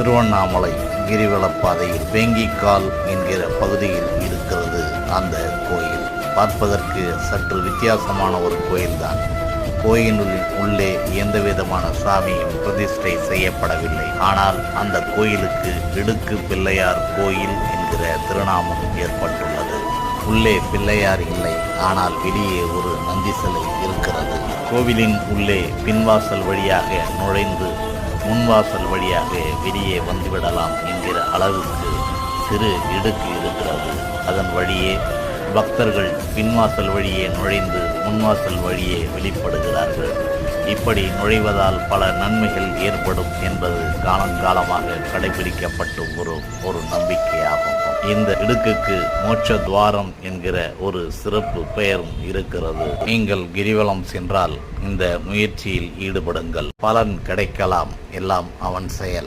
திருவண்ணாமலை கிரிவலப்பாதையில் வேங்கிக்கால் என்கிற பகுதியில் இருக்கிறது அந்த கோயில். பார்ப்பதற்கு சற்று வித்தியாசமான ஒரு கோயில்தான். கோயிலுள் உள்ளே எந்த விதமான சாமியும் பிரதிஷ்டை செய்யப்படவில்லை. ஆனால் அந்த கோயிலுக்கு இடுக்கு பிள்ளையார் கோயில் என்கிற திருநாமம் ஏற்பட்டுள்ளது. உள்ளே பிள்ளையார் இல்லை ஆனால் வெளியே ஒரு நந்தி சிலை இருக்கிறது. கோவிலின் உள்ளே பின்வாசல் வழியாக நுழைந்து முன்வாசல் வழியாக வெளியே வந்துவிடலாம் என்கிற அளவுக்கு சிறு இடுக்கு இருக்கிறது. அதன் வழியே பக்தர்கள் பின்வாசல் வழியே நுழைந்து முன்வாசல் வழியே வெளிப்படுகிறார்கள். இப்படி நுழைவதால் பல நன்மைகள் ஏற்படும் என்பது காலங்காலமாக கடைபிடிக்கப்பட்டு ஒரு ஒரு நம்பிக்கையாகும். இந்த இடுக்குக்கு மோட்ச துவாரம் என்கிற ஒரு சிறப்பு பெயரும் இருக்கிறது. நீங்கள் கிரிவலம் சென்றால் இந்த முயற்சியில் ஈடுபடுங்கள். பலன் கிடைக்கலாம். எல்லாம் அவன் செயல்.